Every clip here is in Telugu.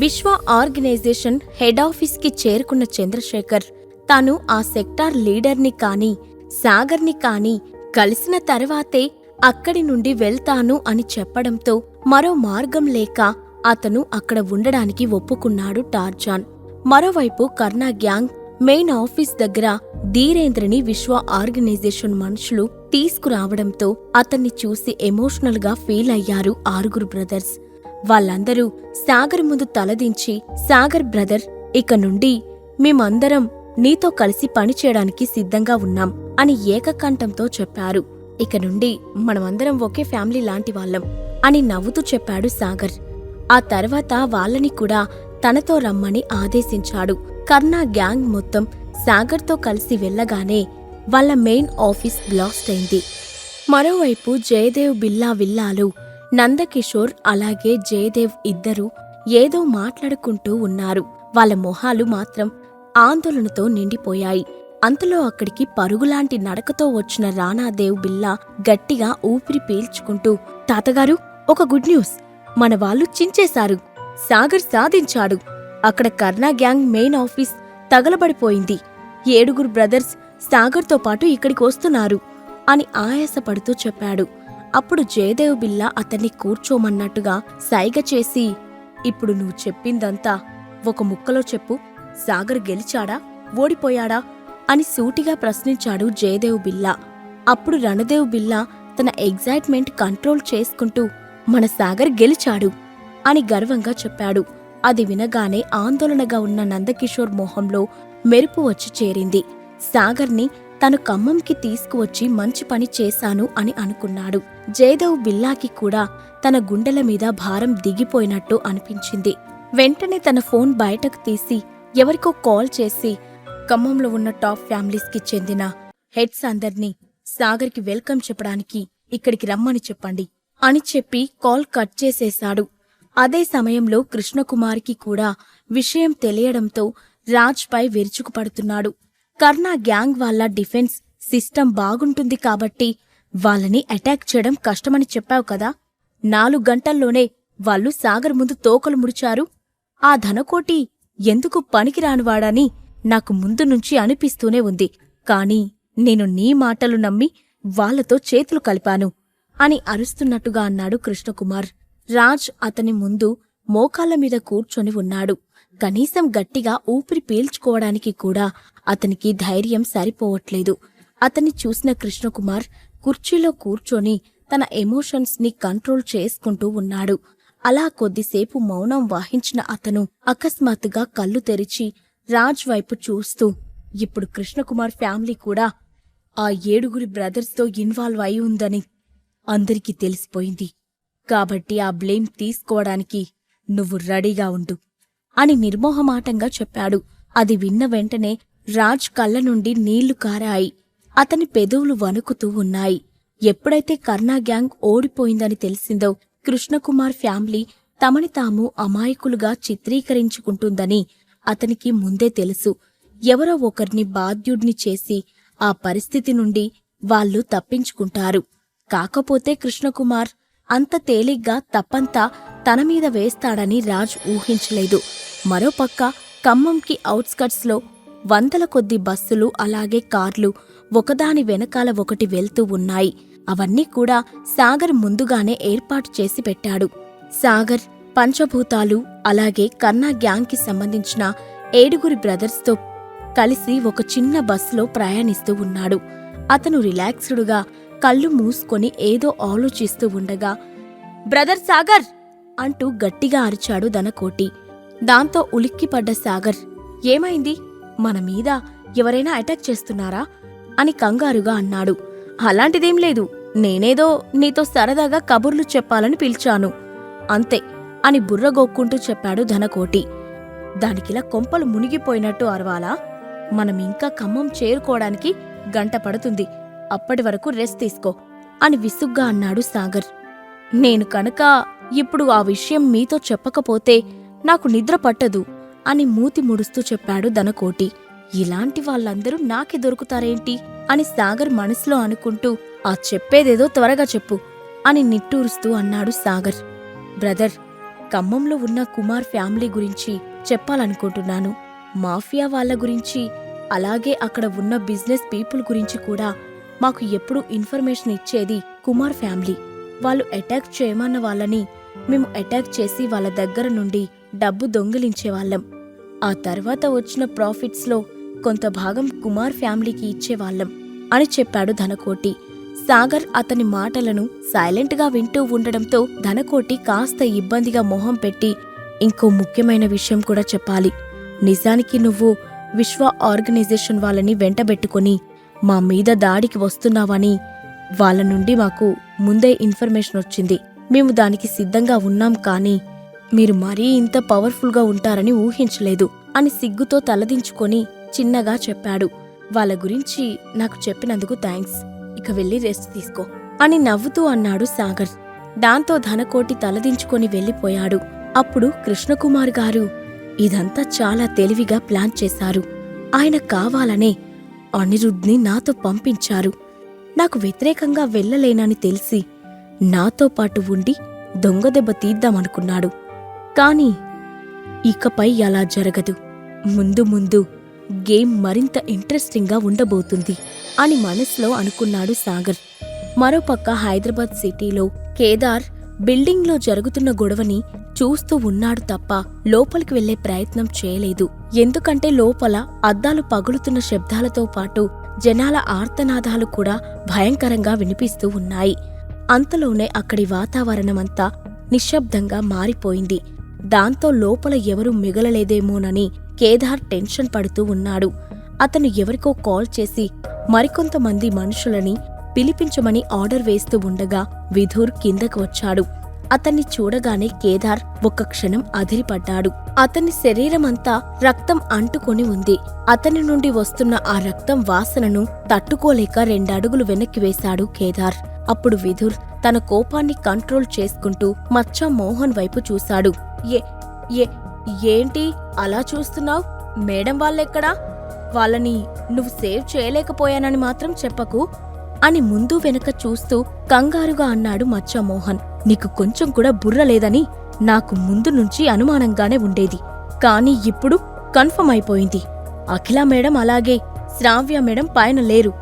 విశ్వ ఆర్గనైజేషన్ హెడ్ ఆఫీస్కి చేరుకున్న చంద్రశేఖర్ తాను ఆ సెక్టార్ లీడర్ని కాని సాగర్ని కాని కలిసిన తర్వాతే అక్కడి నుండి వెళ్తాను అని చెప్పడంతో మరో మార్గం లేక అతను అక్కడ ఉండడానికి ఒప్పుకున్నాడు టార్జాన్. మరోవైపు కర్ణా గ్యాంగ్ మెయిన్ ఆఫీస్ దగ్గర ధీరేంద్రని విశ్వ ఆర్గనైజేషన్ మనుషులు తీసుకురావడంతో అతన్ని చూసి ఎమోషనల్గా ఫీల్ అయ్యారు ఆరుగురు బ్రదర్స్. వాళ్ళందరూ సాగర్ ముందు తలదించి సాగర్ బ్రదర్ ఇక నుండి మేమందరం నీతో కలిసి పనిచేయడానికి సిద్ధంగా ఉన్నాం అని ఏకకంఠంతో చెప్పారు. ఇక నుండి మనమందరం ఒకే ఫ్యామిలీ లాంటి వాళ్ళం అని నవ్వుతూ చెప్పాడు సాగర్. ఆ తర్వాత వాళ్ళని కూడా తనతో రమ్మని ఆదేశించాడు. కర్ణా గ్యాంగ్ మొత్తం సాగర్తో కలిసి వెళ్ళగానే వాళ్ళ మెయిన్ ఆఫీస్ బ్లాస్ట్ అయింది. మరోవైపు జయదేవ్ బిల్లా విల్లాలు నందకిషోర్ అలాగే జయదేవ్ ఇద్దరూ ఏదో మాట్లాడుకుంటూ ఉన్నారు. వాళ్ళ మొహాలు మాత్రం ఆందోళనతో నిండిపోయాయి. అంతలో అక్కడికి పరుగులాంటి నడకతో వచ్చిన రాణాదేవ్ బిల్లా గట్టిగా ఊపిరి పీల్చుకుంటూ తాతగారు ఒక గుడ్ న్యూస్. మన వాళ్ళు చించేశారు. సాగర్ సాధించాడు. అక్కడ కర్ణా గ్యాంగ్ మెయిన్ ఆఫీస్ తగలబడిపోయింది. ఏడుగురు బ్రదర్స్ సాగర్తో పాటు ఇక్కడికి వస్తున్నారు అని ఆయాసపడుతూ చెప్పాడు. అప్పుడు జయదేవ్ బిల్లా అతన్ని కూర్చోమన్నట్టుగా సైగ చేసి ఇప్పుడు నువ్వు చెప్పిందంతా ఒక ముక్కలో చెప్పు. సాగర్ గెలిచాడా? ఓడిపోయాడా? అని సూటిగా ప్రశ్నించాడు జయదేవ్ బిల్లా. అప్పుడు రణదేవ్ బిల్లా తన ఎగ్జైట్మెంట్ కంట్రోల్ చేసుకుంటూ మన సాగర్ గెలిచాడు అని గర్వంగా చెప్పాడు. అది వినగానే ఆందోళనగా ఉన్న నందకిషోర్ మొహంలో మెరుపు వచ్చి చేరింది. సాగర్ని తను ఖమ్మంకి తీసుకువచ్చి మంచి పని చేశాను అని అనుకున్నాడు. జయదేవ్ బిల్లాకి కూడా తన గుండెల మీద భారం దిగిపోయినట్టు అనిపించింది. వెంటనే తన ఫోన్ బయటకు తీసి ఎవరికో కాల్ చేసి ఖమ్మంలో ఉన్న టాప్ ఫ్యామిలీస్కి చెందిన హెడ్స్ అందర్నీ సాగర్కి వెల్కమ్ చెప్పడానికి ఇక్కడికి రమ్మని చెప్పండి అని చెప్పి కాల్ కట్ చేసేశాడు. అదే సమయంలో కృష్ణకుమార్కి కూడా విషయం తెలియడంతో రాజ్పై విరుచుకుపడుతున్నాడు. కర్ణా గ్యాంగ్ వాళ్ళ డిఫెన్స్ సిస్టమ్ బాగుంటుంది కాబట్టి వాళ్ళని అటాక్ చేయడం కష్టమని చెప్పావు కదా. నాలుగు గంటల్లోనే వాళ్ళు సాగర్ ముందు తోకలు ముడిచారు. ఆ ధనకోటి ఎందుకు పనికిరానివాడని నాకు ముందు నుంచి అనిపిస్తూనే ఉంది. కాని నేను నీ మాటలు నమ్మి వాళ్ళతో చేతులు కలిపాను అని అరుస్తున్నట్టుగా అన్నాడు కృష్ణకుమార్. రాజ్ అతని ముందు మోకాళ్ళ మీద కూర్చొని ఉన్నాడు. కనీసం గట్టిగా ఊపిరి పీల్చుకోవడానికి కూడా అతనికి ధైర్యం సరిపోవట్లేదు. అతన్ని చూసిన కృష్ణకుమార్ కుర్చీలో కూర్చొని తన ఎమోషన్స్ని కంట్రోల్ చేసుకుంటూ ఉన్నాడు. అలా కొద్దిసేపు మౌనం వహించిన అతను అకస్మాత్తుగా కళ్ళు తెరిచి రాజ్ వైపు చూస్తూ ఇప్పుడు కృష్ణకుమార్ ఫ్యామిలీ కూడా ఆ ఏడుగురి బ్రదర్స్తో ఇన్వాల్వ్ అయి ఉందని అందరికీ తెలిసిపోయింది. కాబట్టి ఆ బ్లేమ్ తీసుకోవడానికి నువ్వు రెడీగా ఉండు. అని నిర్మోహమాటంగా చెప్పాడు. అది విన్న వెంటనే రాజ్ కళ్ళ నుండి నీళ్ళు కారాయి. అతని పెదవులు వణుకుతూ ఉన్నాయి. ఎప్పుడైతే కర్ణా గ్యాంగ్ ఓడిపోయిందని తెలిసిందో కృష్ణకుమార్ ఫ్యామిలీ తమని తాము అమాయకులుగా చిత్రీకరించుకుంటుందని అతనికి ముందే తెలుసు. ఎవరో ఒకరిని బాధ్యుడిని చేసి ఆ పరిస్థితి నుండి వాళ్ళు తప్పించుకుంటారు. కాకపోతే కృష్ణకుమార్ అంత తేలిగ్గా తప్పంతా తన మీద వేస్తాడని రాజ్ ఊహించలేదు. మరోపక్క ఖమ్మంకి ఔట్స్కట్స్లో వందల కొద్ది బస్సులు అలాగే కార్లు ఒకదాని వెనకాల ఒకటి వెళ్తూ ఉన్నాయి. అవన్నీ కూడా సాగర్ ముందుగానే ఏర్పాటు చేసి పెట్టాడు. సాగర్ పంచభూతాలు అలాగే కన్నా గ్యాంగ్కి సంబంధించిన ఏడుగురి బ్రదర్స్తో కలిసి ఒక చిన్న బస్సులో ప్రయాణిస్తూ ఉన్నాడు. అతను రిలాక్స్డ్గా కళ్ళు మూసుకొని ఏదో ఆలోచిస్తూ ఉండగా బ్రదర్ సాగర్! అంటూ గట్టిగా అరిచాడు ధనకోటి. దాంతో ఉలిక్కిపడ్డ సాగర్ ఏమైంది? మన మీద ఎవరైనా అటాక్ చేస్తున్నారా? అని కంగారుగా అన్నాడు. అలాంటిదేం లేదు. నేనేదో నీతో సరదాగా కబుర్లు చెప్పాలని పిలిచాను. అంతే అని బుర్రగోక్కుంటూ చెప్పాడు ధనకోటి. దానికిలా కొంపలు మునిగిపోయినట్టు అరవాలా? మనం ఇంకా ఖమ్మం చేరుకోవడానికి గంట పడుతుంది. అప్పటి వరకు రెస్ట్ తీసుకో అని విసుగ్గా అన్నాడు సాగర్. నేను కనుక ఇప్పుడు ఆ విషయం మీతో చెప్పకపోతే నాకు నిద్ర పట్టదు అని మూతి ముడుస్తూ చెప్పాడు ధనకోటి. ఇలాంటి వాళ్ళందరూ నాకే దొరుకుతారేంటి? అని సాగర్ మనసులో అనుకుంటూ ఆ చెప్పేదేదో త్వరగా చెప్పు అని నిట్టూరుస్తూ అన్నాడు సాగర్. బ్రదర్ ఖమ్మంలో ఉన్న కుమార్ ఫ్యామిలీ గురించి చెప్పాలనుకుంటున్నాను. మాఫియా వాళ్ళ గురించి అలాగే అక్కడ ఉన్న బిజినెస్ పీపుల్ గురించి కూడా మాకు ఎప్పుడూ ఇన్ఫర్మేషన్ ఇచ్చేది కుమార్ ఫ్యామిలీ. వాళ్ళు అటాక్ చేయమన్న వాళ్ళని మేము అటాక్ చేసి వాళ్ళ దగ్గర నుండి డబ్బు దొంగిలించేవాళ్ళం. ఆ తర్వాత వచ్చిన ప్రాఫిట్స్లో కొంత భాగం కుమార్ ఫ్యామిలీకి ఇచ్చేవాళ్ళం అని చెప్పాడు ధనకోటి. సాగర్ అతని మాటలను సైలెంట్గా వింటూ ఉండడంతో ధనకోటి కాస్త ఇబ్బందిగా మొహం పెట్టి ఇంకో ముఖ్యమైన విషయం కూడా చెప్పాలి. నిజానికి నువ్వు విశ్వ ఆర్గనైజేషన్ వాళ్ళని వెంటబెట్టుకొని మా మీద దాడికి వస్తున్నావని వాళ్ళ నుండి మాకు ముందే ఇన్ఫర్మేషన్ వచ్చింది. మేము దానికి సిద్ధంగా ఉన్నాం కానీ మీరు మరీ ఇంత పవర్ఫుల్గా ఉంటారని ఊహించలేదు అని సిగ్గుతో తలదించుకొని చిన్నగా చెప్పాడు. వాళ్ళ గురించి నాకు చెప్పినందుకు థ్యాంక్స్. ఇక వెళ్ళి రెస్ట్ తీసుకో అని నవ్వుతూ అన్నాడు సాగర్. దాంతో ధనకోటి తలదించుకొని వెళ్ళిపోయాడు. అప్పుడు కృష్ణకుమార్ గారు ఇదంతా చాలా తెలివిగా ప్లాన్ చేశారు. ఆయన కావాలనే అనిరుద్ని నాతో పంపించారు. నాకు వ్యతిరేకంగా వెళ్ళలేనని తెలిసి నాతో పాటు ఉండి దొంగదెబ్బ తీద్దామనుకున్నాడు. కాని ఇకపై అలా జరగదు. ముందు ముందు గేమ్ మరింత ఇంట్రెస్టింగ్గా ఉండబోతుంది అని మనసులో అనుకున్నాడు సాగర్. మరోపక్క హైదరాబాద్ సిటీలో కేదార్ బిల్డింగ్లో జరుగుతున్న గొడవని చూస్తూ ఉన్నాడు తప్ప లోపలికి వెళ్ళే ప్రయత్నం చేయలేదు. ఎందుకంటే లోపల అద్దాలు పగులుతున్న శబ్దాలతో పాటు జనాల ఆర్తనాదాలు కూడా భయంకరంగా వినిపిస్తూ ఉన్నాయి. అంతలోనే అక్కడి వాతావరణమంతా నిశ్శబ్దంగా మారిపోయింది. దాంతో లోపల ఎవరూ మిగలలేదేమోనని కేదార్ టెన్షన్ పడుతూ ఉన్నాడు. అతను ఎవరికో కాల్ చేసి మరికొంతమంది మనుషులని పిలిపించమని ఆర్డర్ వేస్తూ ఉండగా విధుర్ కిందకు వచ్చాడు. అతన్ని చూడగానే కేదార్ ఒక్క క్షణం అదిరిపడ్డాడు. అతని శరీరమంతా రక్తం అంటుకొని ఉంది. అతని నుండి వస్తున్న ఆ రక్తం వాసనను తట్టుకోలేక రెండడుగులు వెనక్కి వేశాడు కేదార్. అప్పుడు విధుర్ తన కోపాన్ని కంట్రోల్ చేసుకుంటూ మచ్చ మోహన్ వైపు చూశాడు. ఏ ఏ ఏంటి? అలా చూస్తున్నావ్? మేడం వాళ్ళెక్కడా? వాళ్ళని నువ్వు సేవ్ చేయలేకపోయానని మాత్రం చెప్పకు అని ముందు వెనక చూస్తూ కంగారుగా అన్నాడు మచ్చా మోహన్. నీకు కొంచెం కూడా బుర్ర లేదని నాకు ముందు నుంచి అనుమానంగానే ఉండేది. కానీ ఇప్పుడు కన్ఫర్మ్ అయిపోయింది. అఖిల మేడం అలాగే శ్రావ్య మేడం పైన లేరు.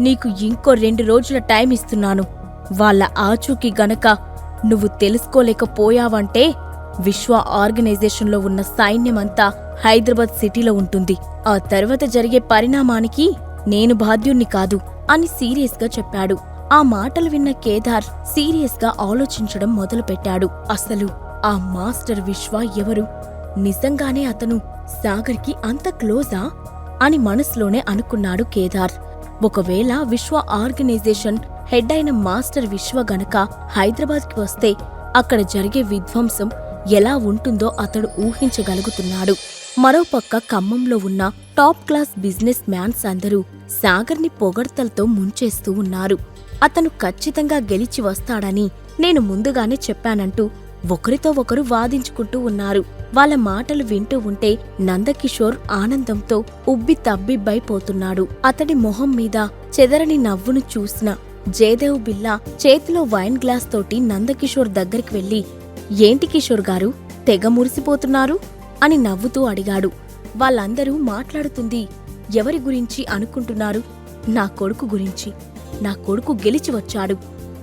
నీకు ఇంకో రెండు రోజుల టైం ఇస్తున్నాను. వాళ్ళ ఆచూకీ గనక నువ్వు తెలుసుకోలేకపోయావంటే విశ్వ ఆర్గనైజేషన్లో ఉన్న సైన్యమంతా హైదరాబాద్ సిటీలో ఉంటుంది. ఆ తర్వాత జరిగే పరిణామానికి నేను బాధ్యుణ్ణి కాదు అని సీరియస్గా చెప్పాడు. ఆ మాటలు విన్న కేదార్ సీరియస్గా ఆలోచించడం మొదలుపెట్టాడు. అసలు ఆ మాస్టర్ విశ్వ ఎవరు? నిజంగానే అతను సాగర్కి అంత క్లోజా? అని మనసులోనే అనుకున్నాడు కేదార్. ఒకవేళ విశ్వ ఆర్గనైజేషన్ హెడ్ అయిన మాస్టర్ విశ్వ గనక హైదరాబాద్కి వస్తే అక్కడ జరిగే విధ్వంసం ఎలా ఉంటుందో అతడు ఊహించగలుగుతున్నాడు. మరోపక్క ఖమ్మంలో ఉన్న టాప్ క్లాస్ బిజినెస్ మ్యాన్స్ అందరూ సాగర్ని పొగడ్తలతో ముంచేస్తూ ఉన్నారు. అతను ఖచ్చితంగా గెలిచి వస్తాడని నేను ముందుగానే చెప్పానంటూ ఒకరితో ఒకరు వాదించుకుంటూ ఉన్నారు. వాళ్ళ మాటలు వింటూ ఉంటే నందకిషోర్ ఆనందంతో ఉబ్బి తబ్బిబ్బైపోతున్నాడు అతడి మొహం మీద చెదరని నవ్వును చూసిన జయదేవ్ బిల్లా చేతిలో వైన్ గ్లాస్ తోటి నందకిషోర్ దగ్గరికి వెళ్ళి ఏంటి కిషోర్ గారు తెగ మురిసిపోతున్నారు? అని నవ్వుతూ అడిగాడు. వాళ్ళందరూ మాట్లాడుతుంది ఎవరి గురించి అనుకుంటున్నారు? నా కొడుకు గురించి. నా కొడుకు గెలిచి వచ్చాడు.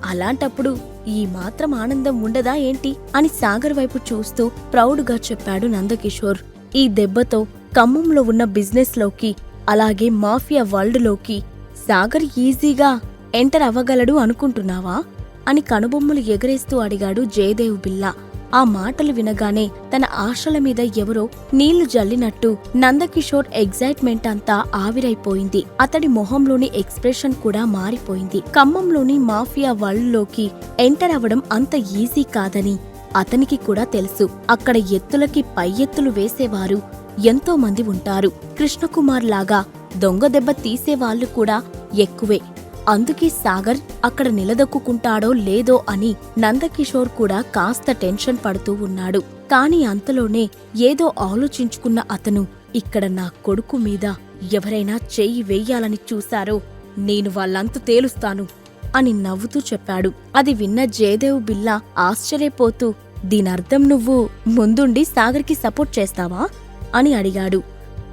అలాంటప్పుడు ఈ మాత్రం ఆనందం ఉండదా ఏంటి అని సాగర్ వైపు చూస్తూ ప్రౌడ్గా చెప్పాడు నందకిషోర్. ఈ దెబ్బతో ఖమ్మంలో ఉన్న బిజినెస్లోకి అలాగే మాఫియా వరల్డ్లోకి సాగర్ ఈజీగా ఎంటర్ అవ్వగలడు అనుకుంటున్నావా? అని కనుబొమ్మలు ఎగరేస్తూ అడిగాడు జయదేవ్ బిల్లా. ఆ మాటలు వినగానే తన ఆశల మీద ఎవరో నీళ్ళు జల్లినట్టు నందకిషోర్ ఎగ్జైట్మెంట్ అంతా ఆవిరైపోయింది. అతడి మొహంలోని ఎక్స్ప్రెషన్ కూడా మారిపోయింది. ఖమ్మంలోని మాఫియా వరల్డ్లోకి ఎంటర్ అవ్వడం అంత ఈజీ కాదని అతనికి కూడా తెలుసు. అక్కడ ఎత్తులకి పై ఎత్తులు వేసేవారు ఎంతో మంది ఉంటారు. కృష్ణకుమార్ లాగా దొంగ దెబ్బ తీసేవాళ్ళు కూడా ఎక్కువే. అందుకే సాగర్ అక్కడ నిలదొక్కుంటాడో లేదో అని నందకిషోర్ కూడా కాస్త టెన్షన్ పడుతూ ఉన్నాడు. కాని అంతలోనే ఏదో ఆలోచించుకున్న అతను ఇక్కడ నా కొడుకు మీద ఎవరైనా చెయ్యి వెయ్యాలని చూశారో నేను వాళ్ళంతు తేలుస్తాను అని నవ్వుతూ చెప్పాడు. అది విన్న జయదేవ్ బిల్లా ఆశ్చర్యపోతూ దీనర్థం నువ్వు ముందుండి సాగర్కి సపోర్ట్ చేస్తావా? అని అడిగాడు.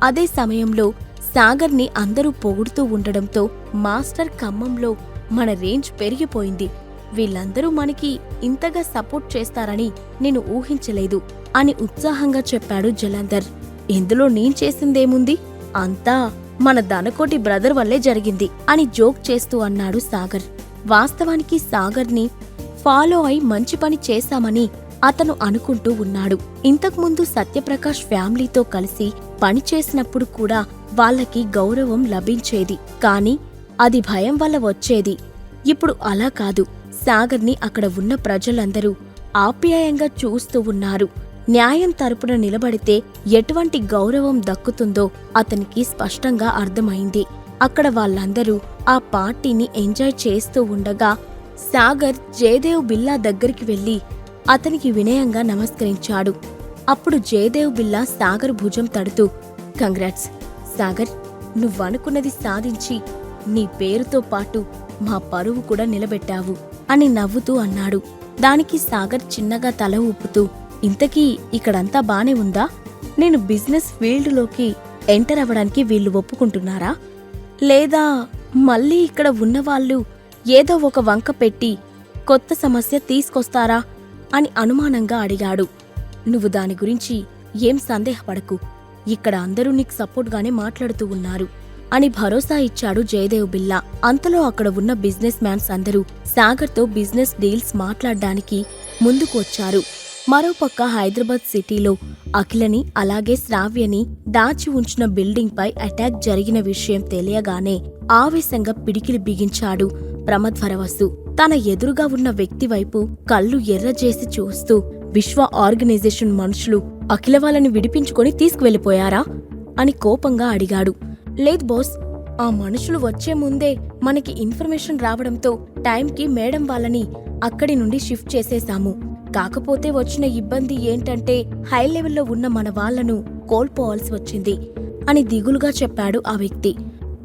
అదే సమయంలో సాగర్ని అందరూ పొగుడుతూ ఉండడంతో మాస్టర్ ఖమ్మంలో మన రేంజ్ పెరిగిపోయింది. వీళ్ళందరూ మనకి ఇంతగా సపోర్ట్ చేస్తారని నేను ఊహించలేదు అని ఉత్సాహంగా చెప్పాడు జలంధర్. ఇందులో నేను చేసిందేముంది? అంతా మన ధనకోటి బ్రదర్ వల్లే జరిగింది అని జోక్ చేస్తూ అన్నాడు సాగర్. వాస్తవానికి సాగర్ని ఫాలో అయి మంచి పని చేశామని అతను అనుకుంటూ ఉన్నాడు. ఇంతకుముందు సత్యప్రకాష్ ఫ్యామిలీతో కలిసి పని చేసినప్పుడు కూడా వాళ్ళకి గౌరవం లభించేది. కానీ అది భయం వల్ల వచ్చేది. ఇప్పుడు అలా కాదు. సాగర్ని అక్కడ ఉన్న ప్రజలందరూ ఆప్యాయంగా చూస్తూ ఉన్నారు. న్యాయం తరపున నిలబడితే ఎటువంటి గౌరవం దక్కుతుందో అతనికి స్పష్టంగా అర్థమైంది. అక్కడ వాళ్ళందరూ ఆ పార్టీని ఎంజాయ్ చేస్తూ ఉండగా సాగర్ జయదేవ్ బిల్లా దగ్గరికి వెళ్ళి అతనికి వినయంగా నమస్కరించాడు. అప్పుడు జయదేవ్ బిల్లా సాగర్ భుజం తడుతూ కంగ్రాట్స్ సాగర్ నువ్వనుకున్నది సాధించి నీ పేరుతో పాటు మా పరువు కూడా నిలబెట్టావు అని నవ్వుతూ అన్నాడు. దానికి సాగర్ చిన్నగా తల ఊపుతూ ఇంతకీ ఇక్కడంతా బానే ఉందా? నేను బిజినెస్ ఫీల్డ్లోకి ఎంటర్ అవ్వడానికి వీళ్ళు ఒప్పుకుంటున్నారా? లేదా మళ్ళీ ఇక్కడ ఉన్నవాళ్ళు ఏదో ఒక వంక పెట్టి కొత్త సమస్య తీసుకొస్తారా? అని అనుమానంగా అడిగాడు. నువ్వు దాని గురించి ఏం సందేహపడకు. ఇక్కడ అందరూ నీకు సపోర్ట్గానే మాట్లాడుతూ ఉన్నారు. అని భరోసా ఇచ్చాడు జయదేవ్ బిల్లా. అంతలో అక్కడ ఉన్న బిజినెస్ మ్యాన్స్ అందరూ సాగర్తో బిజినెస్ డీల్స్ మాట్లాడడానికి ముందుకు వచ్చారు మరోపక్క హైదరాబాద్ సిటీలో అఖిలని అలాగే శ్రావ్యని దాచి ఉంచిన బిల్డింగ్పై అటాక్ జరిగిన విషయం తెలియగానే ఆవేశంగా పిడికిలి బిగించాడు ప్రమధ్వరవసు తన ఎదురుగా ఉన్న వ్యక్తి వైపు కళ్ళు ఎర్రజేసి చూస్తూ విశ్వ ఆర్గనైజేషన్ మనుషులు అఖిల వాళ్ళని విడిపించుకొని తీసుకువెళ్ళిపోయారా? అని కోపంగా అడిగాడు. లేదు బాస్ ఆ మనుషులు వచ్చే ముందే మనకి ఇన్ఫర్మేషన్ రావడంతో టైంకి మేడం వాళ్ళని అక్కడి నుండి షిఫ్ట్ చేసేశాము కాకపోతే వచ్చిన ఇబ్బంది ఏంటంటే హై లెవెల్లో ఉన్న మన వాళ్ళను కోల్పోవాల్సి వచ్చింది అని దిగులుగా చెప్పాడు ఆ వ్యక్తి.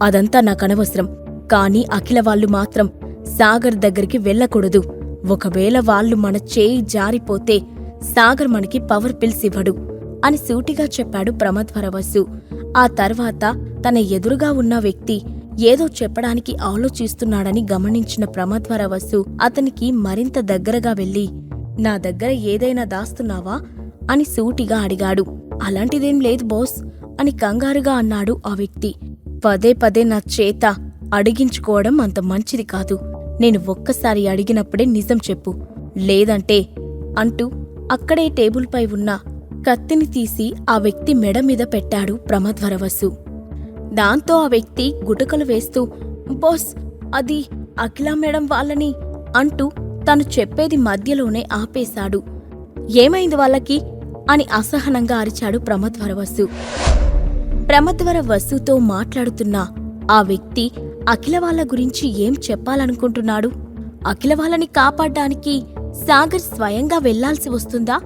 అదంతా నాకనవసరం కానీ అఖిల వాళ్ళు మాత్రం సాగర్ దగ్గరికి వెళ్ళకూడదు. ఒకవేళ వాళ్ళు మన చేయి జారిపోతే సాగర్ మనకి పవర్ పిల్స్ ఇవ్వడు అని సూటిగా చెప్పాడు ప్రమద్వరవసు ఆ తర్వాత తన ఎదురుగా ఉన్న వ్యక్తి ఏదో చెప్పడానికి ఆలోచిస్తున్నాడని గమనించిన ప్రమద్వరవసు అతనికి మరింత దగ్గరగా వెళ్ళి నా దగ్గర ఏదైనా దాస్తున్నావా? అని సూటిగా అడిగాడు. అలాంటిదేం లేదు బోస్ అని కంగారుగా అన్నాడు ఆ వ్యక్తి. పదే పదే నా చేత అడిగించుకోవడం అంత మంచిది కాదు. నేను ఒక్కసారి అడిగినప్పుడే నిజం చెప్పు. లేదంటే అంటూ అక్కడే టేబుల్పై ఉన్న కత్తిని తీసి ఆ వ్యక్తి మెడ మీద పెట్టాడు ప్రమద్వరవసు దాంతో ఆ వ్యక్తి గుటకలు వేస్తూ బాస్ అది అఖిల మేడం వాళ్ళని అంటూ తను చెప్పేది మధ్యలోనే ఆపేశాడు. ఏమైంది వాళ్ళకి? అని అసహనంగా అరిచాడు ప్రమద్వర వసు. ప్రమద్వర వసుతో మాట్లాడుతున్న ఆ వ్యక్తి అఖిల వాళ్ళ గురించి ఏం చెప్పాలనుకుంటున్నాడు? అఖిల వాళ్ళని కాపాడ్డానికి సాగర్ స్వయంగా వెళ్ళాల్సి వస్తుందా?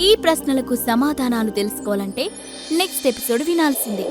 ఈ ప్రశ్నలకు సమాధానాలు తెలుసుకోవాలంటే నెక్స్ట్ ఎపిసోడ్ వినాల్సిందే.